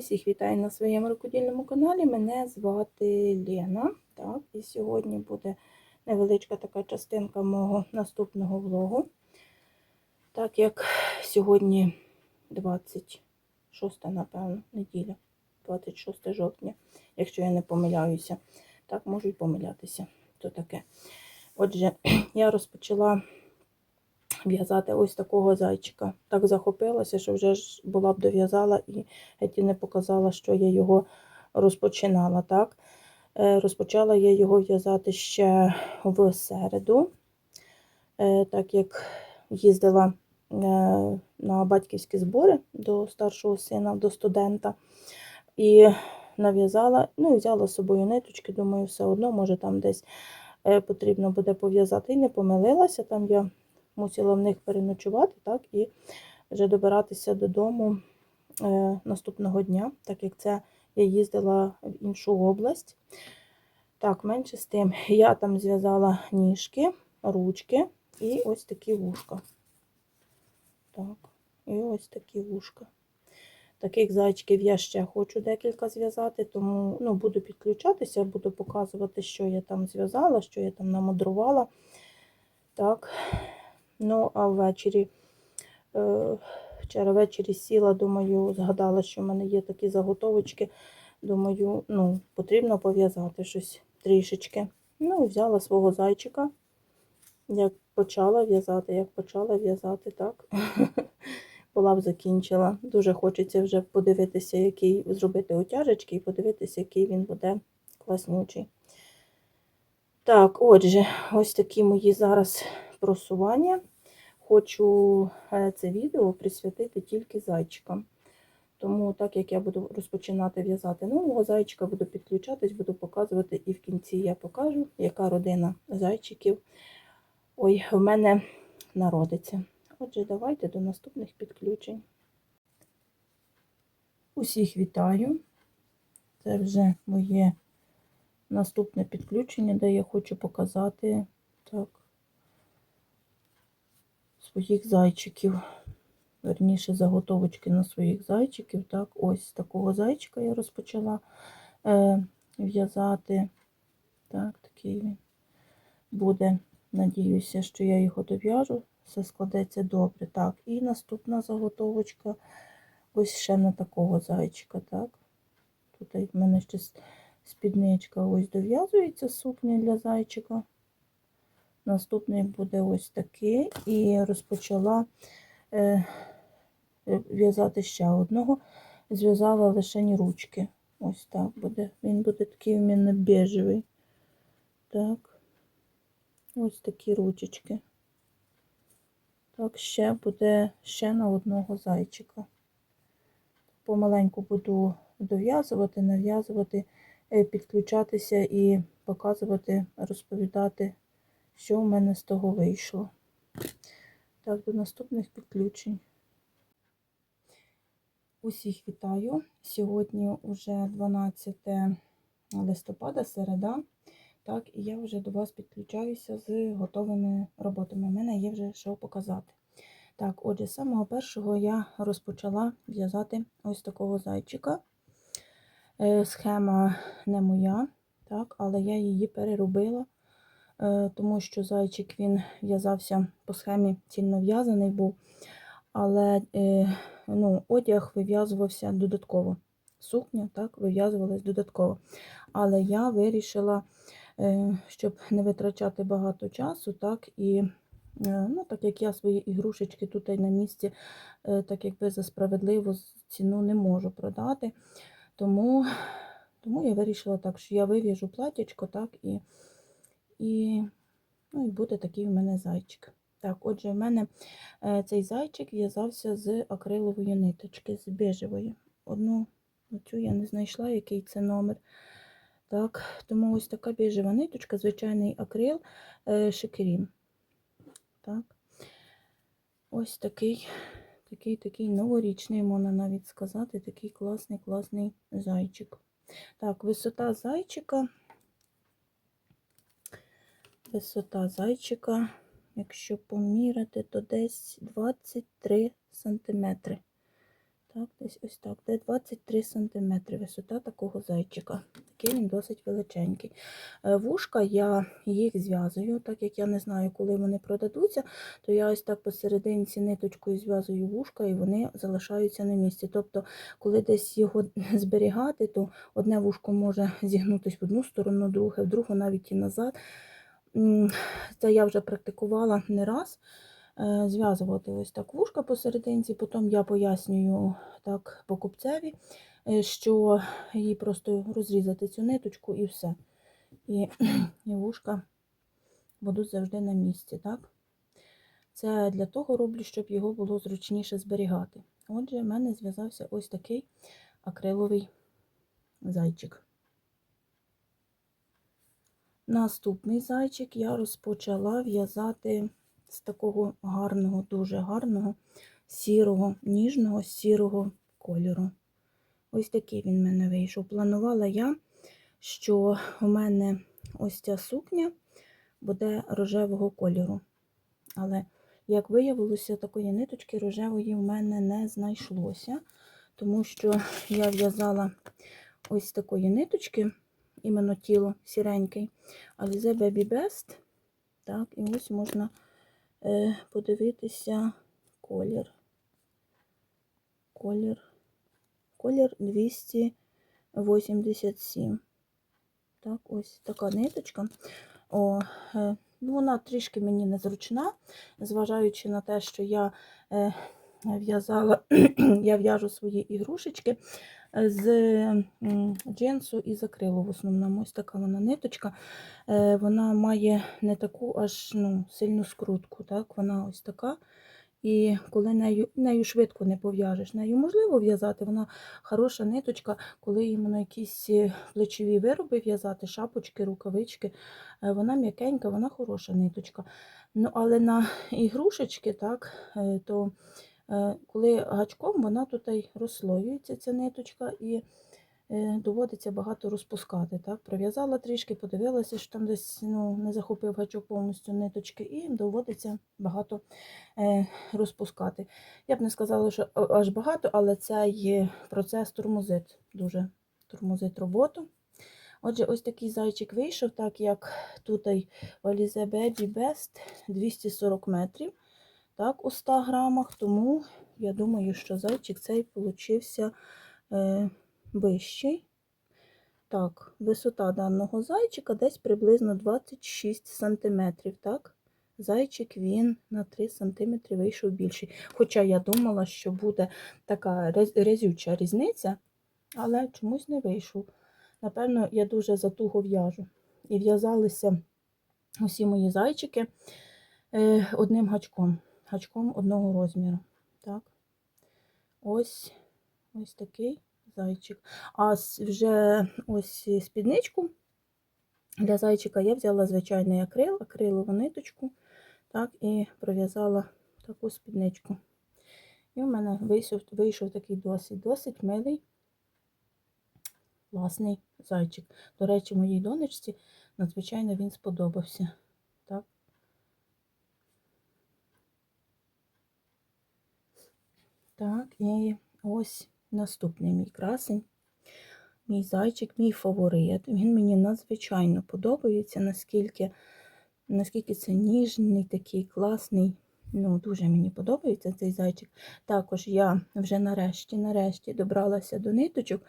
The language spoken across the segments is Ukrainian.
Усіх вітаю на своєму рукодільному каналі. Мене звати Лена. Так, і сьогодні буде невеличка така частинка мого наступного влогу. Так як сьогодні 26, напевно, неділя, 26 жовтня, якщо я не помиляюся. Так, можу й помилятися. То таке. Отже, я розпочала в'язати ось такого зайчика. Так захопилася, що вже ж була б дов'язала і геть не показала, що я його розпочинала. Так? Е, Розпочала я його в'язати ще в середу, Е, так як їздила е, на батьківські збори до старшого сина, до студента. І нав'язала, ну і взяла з собою ниточки, думаю, все одно, може там десь потрібно буде пов'язати. І не помилилася, там я мусила в них переночувати, так, і вже добиратися додому е, наступного дня, так як це я їздила в іншу область. Так, менше з тим. Я там зв'язала ніжки, ручки і ось такі вушка. Так, і ось такі вушка. Таких зайчиків я ще хочу декілька зв'язати, тому ну, буду підключатися, буду показувати, що я там зв'язала, що я там намудрувала. Так, Ну, а ввечері, е, вчора ввечері сіла, думаю, згадала, що в мене є такі заготовочки. Думаю, ну, потрібно пов'язати щось трішечки. Ну, взяла свого зайчика, як почала в'язати, як почала в'язати, так. Була б закінчила. Дуже хочеться вже подивитися, який зробити отяжечки і подивитися, який він буде класнючий. Так, отже, ось такі мої зараз просування. Хочу е, це відео присвятити тільки зайчикам. Тому, так як я буду розпочинати в'язати нового зайчика, буду підключатись, буду показувати, і в кінці я покажу, яка родина зайчиків ой, в мене народиться. Отже, давайте до наступних підключень. Усіх вітаю. Це вже моє наступне підключення, де я хочу показати так, своїх зайчиків. Верніше, заготовочки на своїх зайчиків. Так, ось такого зайчика я розпочала е, в'язати. Так, такий він буде. Надіюся, що я його дов'яжу, все складеться добре. Так, і наступна заготовочка ось ще на такого зайчика. так. Тут в мене ще спідничка ось дов'язується сукня для зайчика. Наступний буде ось такий. І розпочала е, в'язати ще одного. Зв'язала лише ручки. Ось так буде. Він буде такий у мене бежевий. Так. Ось такі ручечки. Так, ще буде ще на одного зайчика. Помаленьку буду дов'язувати, нав'язувати, е, підключатися і показувати, розповідати, що в мене з того вийшло. Так, до наступних підключень. Усіх вітаю. Сьогодні вже 12 листопада, середа. Так, і я вже до вас підключаюся з готовими роботами. У мене є вже що показати. Так, отже, з самого першого я розпочала в'язати ось такого зайчика. Е, Схема не моя, так, але я її переробила, тому що зайчик він в'язався по схемі цільно в'язаний був, але е, ну, одяг вив'язувався додатково. Сукня так, вив'язувалась додатково. Але я вирішила, е, щоб не витрачати багато часу, так, і е, ну, так як я свої ігрушечки тут на місці, е, так якби за справедливу ціну не можу продати. Тому тому я вирішила так, що я вив'яжу платячко, так, і, і, ну, і буде такий в мене зайчик. Так, отже, в мене е, цей зайчик в'язався з акрилової ниточки, з бежевої. Одну оцю я не знайшла, який це номер. Так, тому ось така біжева ниточка, звичайний акрил е, шикерін. Так. Ось такий, такий, такий новорічний, можна навіть сказати, такий класний, класний зайчик. Так, висота зайчика. Висота зайчика, якщо поміряти, то десь 23 сантиметри. Так, десь ось так, де 23 см висота такого зайчика. Такий він досить величенький. Е, Вушка я їх зв'язую, так як я не знаю, коли вони продадуться, то я ось так посерединці ниточкою зв'язую вушка і вони залишаються на місці. Тобто, коли десь його зберігати, то одне вушко може зігнутися в одну сторону, друге, в другу навіть і назад. Це я вже практикувала не раз. Е, Зв'язувати ось так вушка посерединці, потім я пояснюю так покупцеві, е, що їй просто розрізати цю ниточку і все. І, і вушка будуть завжди на місці. так? Це для того роблю, щоб його було зручніше зберігати. Отже, в мене зв'язався ось такий акриловий зайчик. Наступний зайчик я розпочала в'язати з такого гарного, дуже гарного, сірого, ніжного сірого кольору. Ось такий він в мене вийшов. Планувала я, що у мене ось ця сукня буде рожевого кольору. Але, як виявилося, такої ниточки рожевої в мене не знайшлося, тому що я в'язала ось такої ниточки, іменно тіло сіренький, Alize Baby Best. Так, і ось можна е, подивитися колір. Колір. Колір 287. Так, ось така ниточка. О, е, ну, вона трішки мені незручна, зважаючи на те, що я е, в'язала, я в'яжу свої ігрушечки з джинсу і з акрилу в основному. Ось така вона ниточка. Е, Вона має не таку аж ну, сильну скрутку. Так? Вона ось така. І коли нею, нею швидко не пов'яжеш, нею можливо в'язати, вона хороша ниточка, коли іменно якісь е, плечові вироби в'язати, шапочки, рукавички, е, вона м'якенька, вона хороша ниточка. Ну, але на ігрушечки, так, то коли гачком вона тут й розслоюється, ця ниточка, і е, доводиться багато розпускати. Так? Пров'язала трішки, подивилася, що там десь ну, не захопив гачок повністю ниточки, і доводиться багато е, розпускати. Я б не сказала, що аж багато, але цей процес тормозить, дуже тормозить роботу. Отже, ось такий зайчик вийшов, так як тут в Alize Best 240 метрів, так, у 100 грамах, тому я думаю, що зайчик цей получився е, вищий. Так, висота даного зайчика десь приблизно 26 см. Так? Зайчик він на 3 см вийшов більший. Хоча я думала, що буде така рез- рязюча різниця, але чомусь не вийшов. Напевно, я дуже затуго в'яжу. І в'язалися усі мої зайчики е, одним гачком, гачком одного розміру. Так. Ось, ось такий зайчик. А вже ось спідничку для зайчика я взяла звичайний акрил, акрилову ниточку, так, і пров'язала таку спідничку. І в мене вийшов, вийшов такий досить, досить милий, класний зайчик. До речі, моїй донечці надзвичайно він сподобався. Так. Так, і ось наступний мій красень. Мій зайчик, мій фаворит. Він мені надзвичайно подобається, наскільки, наскільки це ніжний, такий класний. Ну, дуже мені подобається цей зайчик. Також я вже нарешті, нарешті добралася до ниточок,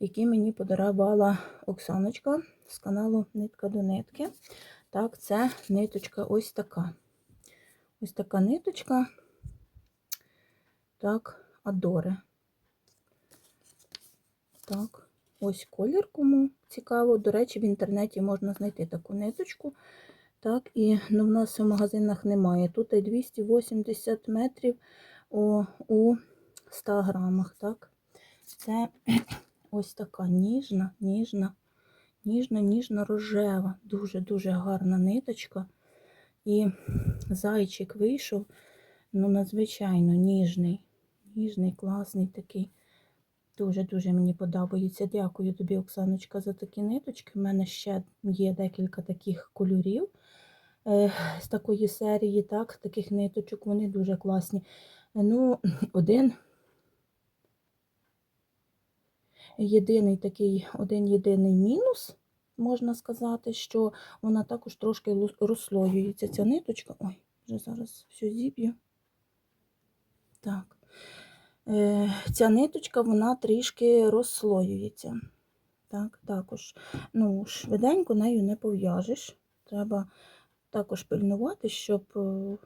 які мені подарувала Оксаночка з каналу Нитка до нитки. Так, це ниточка ось така. Ось така ниточка. Так, Адоре. Так, ось колір, кому цікаво. До речі, в інтернеті можна знайти таку ниточку. Так, і ну, в нас в магазинах немає. Тут і 280 метрів у, у 100 грамах. Так. Це ось така ніжна, ніжна, ніжна, ніжна рожева. Дуже-дуже гарна ниточка. І зайчик вийшов, ну, надзвичайно ніжний. Ніжний, класний такий. Дуже-дуже мені подобається. Дякую тобі, Оксаночка, за такі ниточки. У мене ще є декілька таких кольорів е, з такої серії, так, таких ниточок. Вони дуже класні. Ну, один єдиний такий, один єдиний мінус, можна сказати, що вона також трошки розслоюється. Ця ниточка. Ой, вже зараз все зіб'ю. Так. Е, Ця ниточка, вона трішки розслоюється. Так, також. Ну, швиденько нею не пов'яжеш. Треба також пильнувати, щоб е,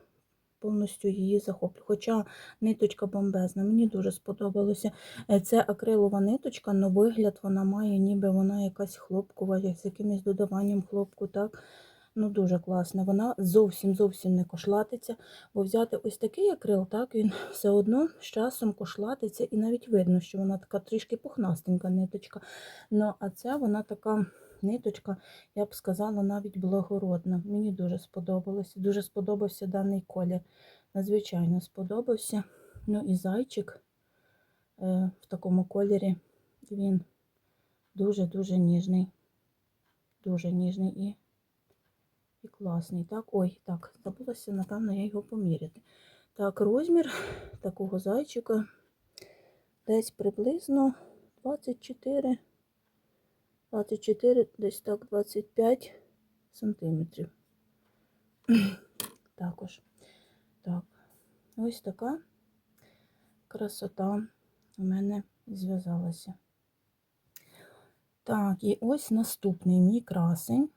повністю її захоплювати. Хоча ниточка бомбезна, мені дуже сподобалося. Е, Це акрилова ниточка, але вигляд вона має, ніби вона якась хлопкова, з якимось додаванням хлопку. так. Ну, дуже класна. Вона зовсім зовсім не кошлатиться. Бо взяти ось такий акрил, так, він все одно з часом кошлатиться, і навіть видно, що вона така трішки пухнастенька ниточка. Ну, а ця вона така ниточка, я б сказала, навіть благородна. Мені дуже сподобалося. Дуже сподобався даний колір. Надзвичайно сподобався. Ну і зайчик е, в такому кольорі. Він дуже-дуже ніжний. Дуже ніжний і, і класний. Так, ой, так, забулася, напевно, я його поміряти. Так, розмір такого зайчика десь приблизно 24, 24, десь так 25 сантиметрів. Також. Так, ось така красота у мене зв'язалася. Так, і ось наступний мій красень.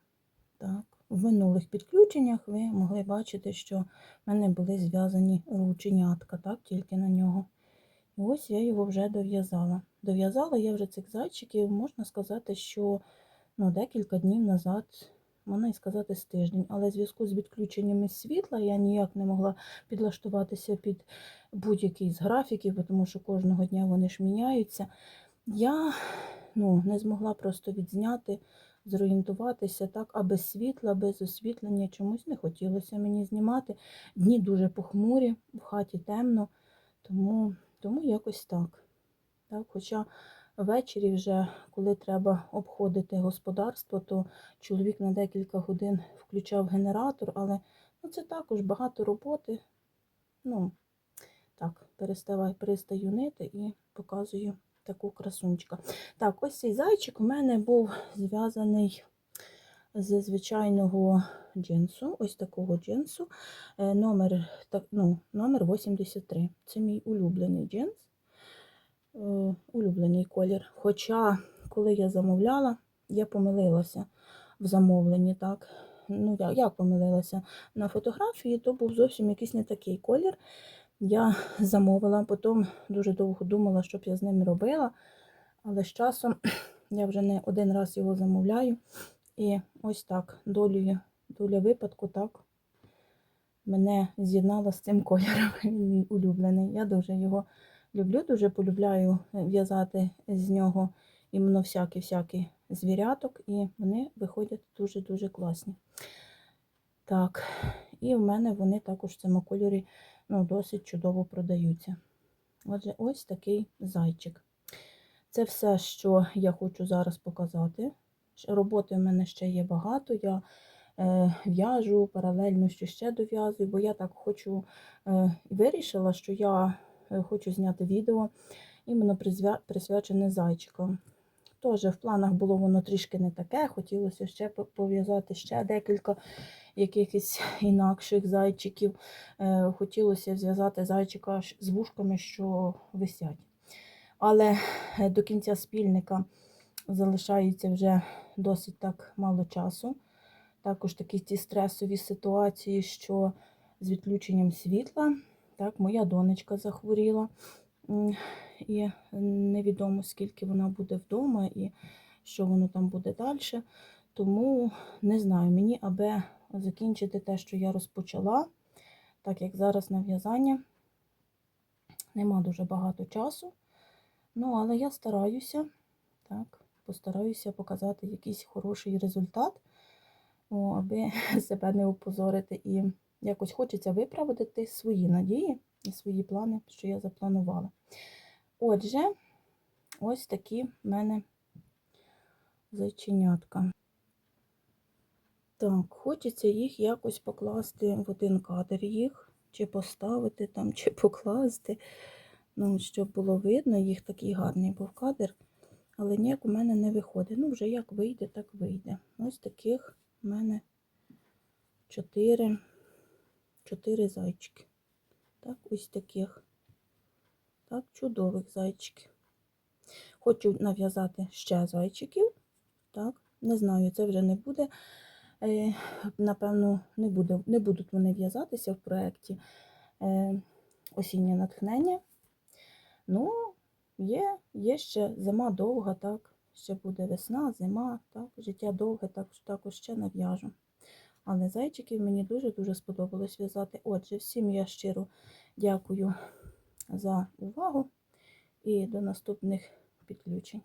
Так, в минулих підключеннях ви могли бачити, що в мене були зв'язані рученятка, так, тільки на нього. І ось я його вже дов'язала. Дов'язала я вже цих зайчиків, можна сказати, що ну, декілька днів назад, можна і сказати, з тиждень. Але в зв'язку з відключеннями світла я ніяк не могла підлаштуватися під будь-який з графіків, тому що кожного дня вони ж міняються. Я ну, не змогла просто відзняти, зорієнтуватися так, а без світла, без освітлення чомусь не хотілося мені знімати. Дні дуже похмурі, в хаті темно, тому, тому якось так. так. Хоча ввечері, вже, коли треба обходити господарство, то чоловік на декілька годин включав генератор, але ну, це також багато роботи. Ну, так, перестаю нити і показую таку красунчика. Так, ось цей зайчик у мене був зв'язаний з звичайного джинсу, ось такого джинсу. Е, Номер, ну, номер 83. Це мій улюблений джинс, е, улюблений колір. Хоча, коли я замовляла, я помилилася в замовленні. так. Ну, як, як помилилася? На фотографії то був зовсім якийсь не такий колір. Я замовила, потім дуже довго думала, що б я з ним робила. Але з часом я вже не один раз його замовляю. І ось так, долею, доля випадку, так, мене з'єднала з цим кольором. Він мій улюблений. Я дуже його люблю, дуже полюбляю в'язати з нього іменно всякі-всякі звіряток, і вони виходять дуже-дуже класні. Так, і в мене вони також в цьому кольорі ну, досить чудово продаються. Отже, ось такий зайчик. Це все, що я хочу зараз показати. Роботи в мене ще є багато. Я е, в'яжу паралельно що ще дов'язую, бо я так хочу е, вирішила, що я е, хочу зняти відео іменно присвячене зайчикам. Теж в планах було воно трішки не таке. Хотілося ще пов'язати ще декілька якихось інакших зайчиків. Е, Хотілося зв'язати зайчика з вушками, що висять. Але е, до кінця спільника залишається вже досить так мало часу. Також такі ті стресові ситуації, що з відключенням світла, так, моя донечка захворіла. І невідомо, скільки вона буде вдома і що воно там буде далі. Тому не знаю, мені аби закінчити те, що я розпочала, так як зараз на в'язання нема дуже багато часу. Ну, але я стараюся, так, постараюся показати якийсь хороший результат, о, аби себе не опозорити. І якось хочеться виправдати свої надії і свої плани, що я запланувала. Отже, ось такі в мене зайченятка. Так, хочеться їх якось покласти в один кадр їх, чи поставити там, чи покласти. Ну, щоб було видно, їх такий гарний був кадр. але ніяк у мене не виходить. Ну, вже як вийде, так вийде. Ось таких у мене чотири, чотири зайчики. Так, ось таких. Так, чудових зайчиків. Хочу нав'язати ще зайчиків. Так, не знаю, це вже не буде. Е, напевно, не, буде, не будуть вони в'язатися в проєкті е, осіннє натхнення. Ну, є, є ще зима довга, так, ще буде весна, зима, так, життя довге, так, також ще нав'яжу. Але зайчиків мені дуже-дуже сподобалось в'язати. Отже, всім я щиро дякую за увагу і до наступних підключень.